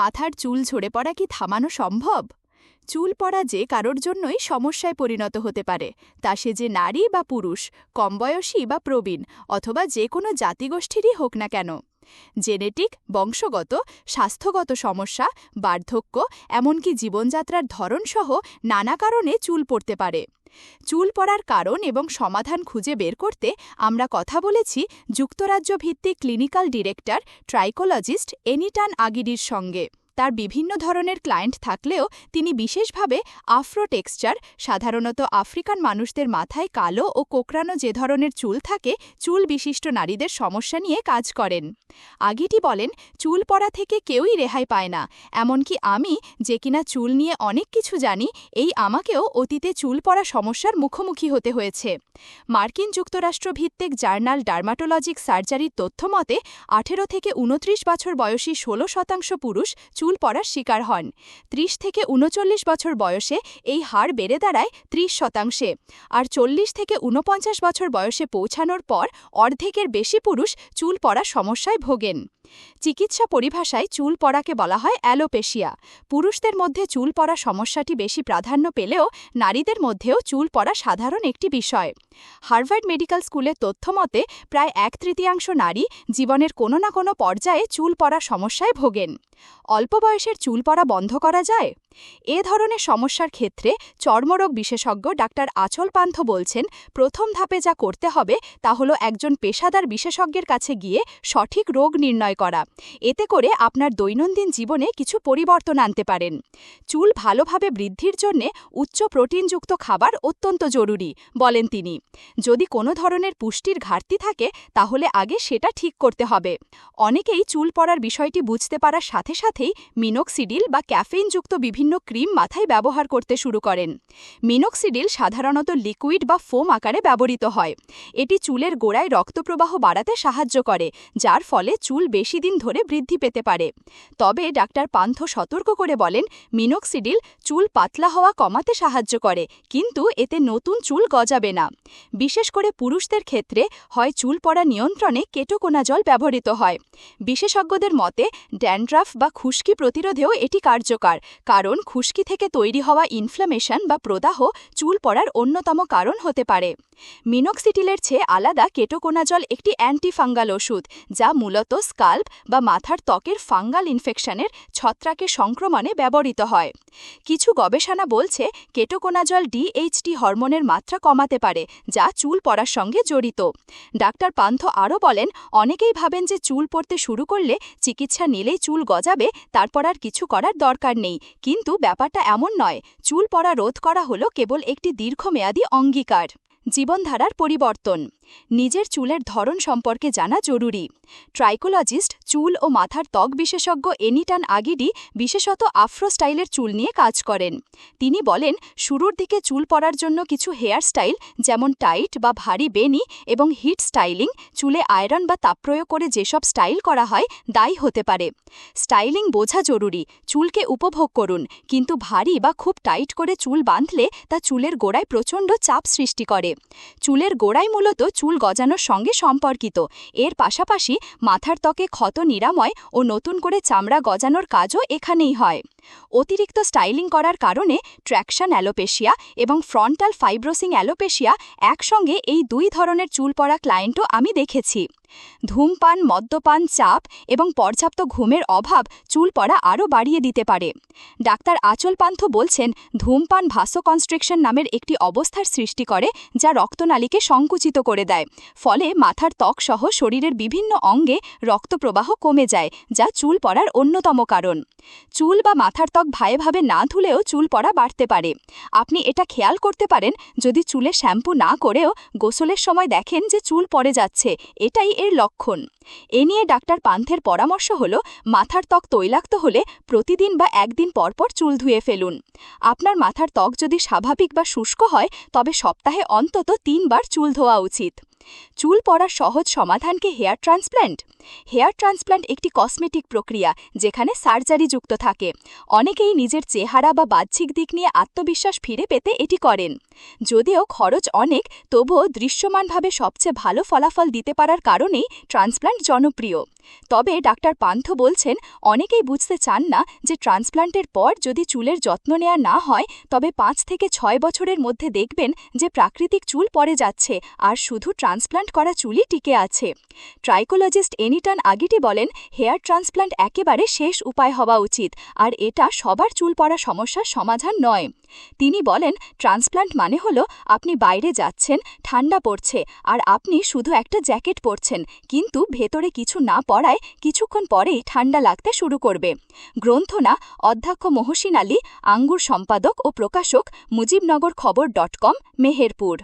মাথার চুল ঝরে পড়া কি থামানো সম্ভব? চুল পড়া যে কারোর জন্যই সমস্যায় পরিণত হতে পারে, তা সে যে নারী বা পুরুষ কমবয়সী বা প্রবীণ, অথবা যে কোনো জাতিগোষ্ঠীরই হোক না কেন। জেনেটিক, বংশগত, স্বাস্থ্যগত সমস্যা, বার্ধক্য, এমনকি জীবনযাত্রার ধরনসহ নানা কারণে চুল পড়তে পারে। চুল পড়ার কারণ এবং সমাধান খুঁজে বের করতে আমরা কথা বলেছি যুক্তরাজ্য ভিত্তিক ক্লিনিক্যাল ডিরেক্টর, ট্রাইকোলজিস্ট এনিটান আগিডির সঙ্গে। তার বিভিন্ন ধরনের ক্লায়েন্ট থাকলেও তিনি বিশেষভাবে আফ্রো টেক্সচার, সাধারণত আফ্রিকান মানুষদের মাথায় কালো ও কোকড়ানো যে ধরনের চুল থাকে, চুল বিশিষ্ট নারীদের সমস্যা নিয়ে কাজ করেন। আগিটি বলেন, চুল পড়া থেকে কেউই রেহাই পায় না। এমনকি আমি যে কিনা চুল নিয়ে অনেক কিছু জানি, এই আমাকেও অতীতে চুল পড়া সমস্যার মুখোমুখি হতে হয়েছে। মার্কিন যুক্তরাষ্ট্র ভিত্তিক জার্নাল ডার্মাটোলজিক সার্জারির তথ্যমতে, আঠেরো থেকে উনত্রিশ বছর বয়সী ষোলো শতাংশ পুরুষ চুল পড়ার শিকার হন। ত্রিশ থেকে উনচল্লিশ বছর বয়সে এই হার বেড়ে দাঁড়ায় ত্রিশ শতাংশে। আর চল্লিশ থেকে ঊনপঞ্চাশ বছর বয়সে পৌঁছানোর পর অর্ধেকের বেশি পুরুষ চুল পড়া সমস্যায় ভোগেন। চিকিৎসা পরিভাষায় চুল পড়াকে বলা হয় অ্যালোপেশিয়া। পুরুষদের মধ্যে চুল পড়া সমস্যাটি বেশি প্রাধান্য পেলেও নারীদের মধ্যেও চুল পড়া সাধারণ একটি বিষয়। হার্ভার্ড মেডিকেল স্কুলের তথ্য মতে, প্রায় এক তৃতীয়াংশ নারী জীবনের কোনো না কোনো পর্যায়ে চুল পড়া সমস্যায় ভোগেন। অল্প বয়সের চুল পড়া বন্ধ করা যায়? এ ধরনের সমস্যার ক্ষেত্রে চর্মরোগ বিশেষজ্ঞ ডাক্তার আচল পান্থ বলছেন, প্রথম ধাপে যা করতে হবে তা হল একজন পেশাদার বিশেষজ্ঞের কাছে গিয়ে সঠিক রোগ নির্ণয় করা। এতে করে আপনার দৈনন্দিন জীবনে কিছু পরিবর্তন আনতে পারেন। চুল ভালোভাবে বৃদ্ধির জন্যে উচ্চ প্রোটিনযুক্ত খাবার অত্যন্ত জরুরি, বলেন তিনি। যদি কোনো ধরনের পুষ্টির ঘাটতি থাকে, তাহলে আগে সেটা ঠিক করতে হবে। অনেকেই চুল পড়ার বিষয়টি বুঝতে পারার সাথে সাথেই মিনোক্সিডিল বা ক্যাফেইনযুক্ত বিভিন্ন ক্রিম মাথায় ব্যবহার করতে শুরু করেন। মিনোক্সিডিল সাধারণত লিকুইড বা ফোম আকারে ব্যবহৃত হয়। এটি চুলের গোড়ায় রক্তপ্রবাহ বাড়াতে সাহায্য করে, যার ফলে চুল বেশি দিন ধরে বৃদ্ধি পেতে পারে। তবে ডাক্তার পান্থ সতর্ক করে বলেন, মিনোক্সিডিল চুল পাতলা হওয়া কমাতে সাহায্য করে, কিন্তু এতে নতুন চুল গজাবে না। বিশেষ করে পুরুষদের ক্ষেত্রে হয় চুল পড়া নিয়ন্ত্রণে কেটোকোনা জল ব্যবহৃত হয়। বিশেষজ্ঞদের মতে, ড্যান্ড্রাফ বা খুশকি প্রতিরোধেও এটি কার্যকর, কারণ খুশকি থেকে তৈরি হওয়া ইনফ্লামেশন বা প্রদাহ চুল পড়ার অন্যতম কারণ হতে পারে। মিনোক্সিটিলের চেয়ে আলাদা কেটোকোনাজল একটি অ্যান্টিফাঙ্গাল ওষুধ, যা মূলত স্কাল্প বা মাথার ত্বকের ফাঙ্গাল ইনফেকশনের ছত্রাকে সংক্রমণে ব্যবহৃত হয়। কিছু গবেষণা বলছে, কেটোকোনাজল ডিএইচটি হরমোনের মাত্রা কমাতে পারে, যা চুল পড়ার সঙ্গে জড়িত। ডাক্তার পান্থ আরও বলেন, অনেকেই ভাবেন যে চুল পড়তে শুরু করলে চিকিৎসা নিলেই চুল গজাবে, তারপর আর কিছু করার দরকার নেই, কিন্তু ব্যাপারটা এমন নয় চুল পড়া রোধ করা হলো কেবল একটি দীর্ঘমেয়াদী অঙ্গীকার জীবনধারার পরিবর্তন। নিজের চুলের ধরন সম্পর্কে জানা জরুরি। ট্রাইকোলজিস্ট, চুল ও মাথার ত্বক বিশেষজ্ঞ এনিটান আগিডি বিশেষত আফ্রো স্টাইলের চুল নিয়ে কাজ করেন। তিনি বলেন, শুরুর দিকে চুল পরার জন্য কিছু হেয়ার স্টাইল, যেমন টাইট বা ভারী বেনি এবং হিট স্টাইলিং, চুলে আয়রন বা তাপ প্রয়োগ করে যেসব স্টাইল করা হয় দায়ী হতে পারে। স্টাইলিং বোঝা জরুরি, চুলকে উপভোগ করুন, কিন্তু ভারী বা খুব টাইট করে চুল বাঁধলে তা চুলের গোড়ায় প্রচণ্ড চাপ সৃষ্টি করে। চুলের গোড়ায় মূলত চুল গজানোর সঙ্গে সম্পর্কিত। এর পাশাপাশি মাথার ত্বকে ক্ষত নিরাময় ও নতুন করে চামড়া গজানোর কাজও এখানেই হয়। অতিরিক্ত স্টাইলিং করার কারণে ট্র্যাকশন অ্যালোপেশিয়া এবং ফ্রন্টাল ফাইব্রোসিং অ্যালোপেশিয়া একসঙ্গে এই দুই ধরনের চুল পড়া ক্লায়েন্টও আমি দেখেছি। ধূমপান, মদ্যপান, চাপ এবং পর্যাপ্ত ঘুমের অভাব চুল পড়া আরও বাড়িয়ে দিতে পারে। ডাক্তার আচল পান্থ বলছেন, ধূমপান ভাসোকনস্ট্রিকশন নামের একটি অবস্থার সৃষ্টি করে যা রক্তনালীকে সংকুচিত করে দেয়। ফলে মাথার ত্বক সহ শরীরের বিভিন্ন অঙ্গে রক্তপ্রবাহ কমে যায়, যা চুল পড়ার অন্যতম কারণ। চুল বা মাথার ত্বক ভাইভাবে না ধুলেও চুল পড়া বাড়তে পারে। আপনি এটা খেয়াল করতে পারেন, যদি চুলে শ্যাম্পু না করেও গোসলের সময় দেখেন যে চুল পড়ে যাচ্ছে, এটাই এর লক্ষণ। এ নিয়ে ডাক্তার পান্থের পরামর্শ হল, মাথার ত্বক তৈলাক্ত হলে প্রতিদিন বা একদিন পরপর চুল ধুয়ে ফেলুন। আপনার মাথার ত্বক যদি স্বাভাবিক বা শুষ্ক হয়, তবে সপ্তাহে অন্তত তিনবার চুল ধোয়া উচিত। চুল পড়ার সহজ সমাধানকে হেয়ার ট্রান্সপ্ল্যান্ট হেয়ার ট্রান্সপ্ল্যান্ট একটি কসমেটিক প্রক্রিয়া যেখানে সার্জারি যুক্ত থাকে। অনেকেই নিজের চেহারা বা বাহ্যিক দিক নিয়ে আত্মবিশ্বাস ফিরে পেতে এটি করেন। যদিও খরচ অনেক, তবুও দৃশ্যমানভাবে সবচেয়ে ভালো ফলাফল দিতে পারার কারণেই ট্রান্সপ্ল্যান্ট জনপ্রিয়। তবে ডাক্তার পান্থ বলছেন, অনেকেই বুঝতে চান না যে ট্রান্সপ্লান্টের পর যদি চুলের যত্ন নেওয়া না হয়, তবে পাঁচ থেকে ছয় বছরের মধ্যে দেখবেন যে প্রাকৃতিক চুল পড়ে যাচ্ছে, আর শুধু ট্রান্সপ্লান্ট করা চুলই টিকে আছে। ট্রাইকোলজিস্ট এনিটান আগিটি বলেন, হেয়ার ট্রান্সপ্লান্ট একেবারে শেষ উপায় হওয়া উচিত, আর এটা সবার চুল পড়া সমস্যার সমাধান নয়। তিনি বলেন, ট্রান্সপ্লান্ট মানে হলো আপনি বাইরে যাচ্ছেন, ঠান্ডা পড়ছে, আর আপনি শুধু একটা জ্যাকেট পরছেন, কিন্তু ভেতরে কিছু না পড়ায় কিছুক্ষণ পরেই ঠান্ডা লাগতে শুরু করবে। গ্রন্থনা অধ্যক্ষ মহসিন আলী, আঙ্গুর সম্পাদক ও প্রকাশক মুজিবনগর খবর ডট কম, মেহেরপুর।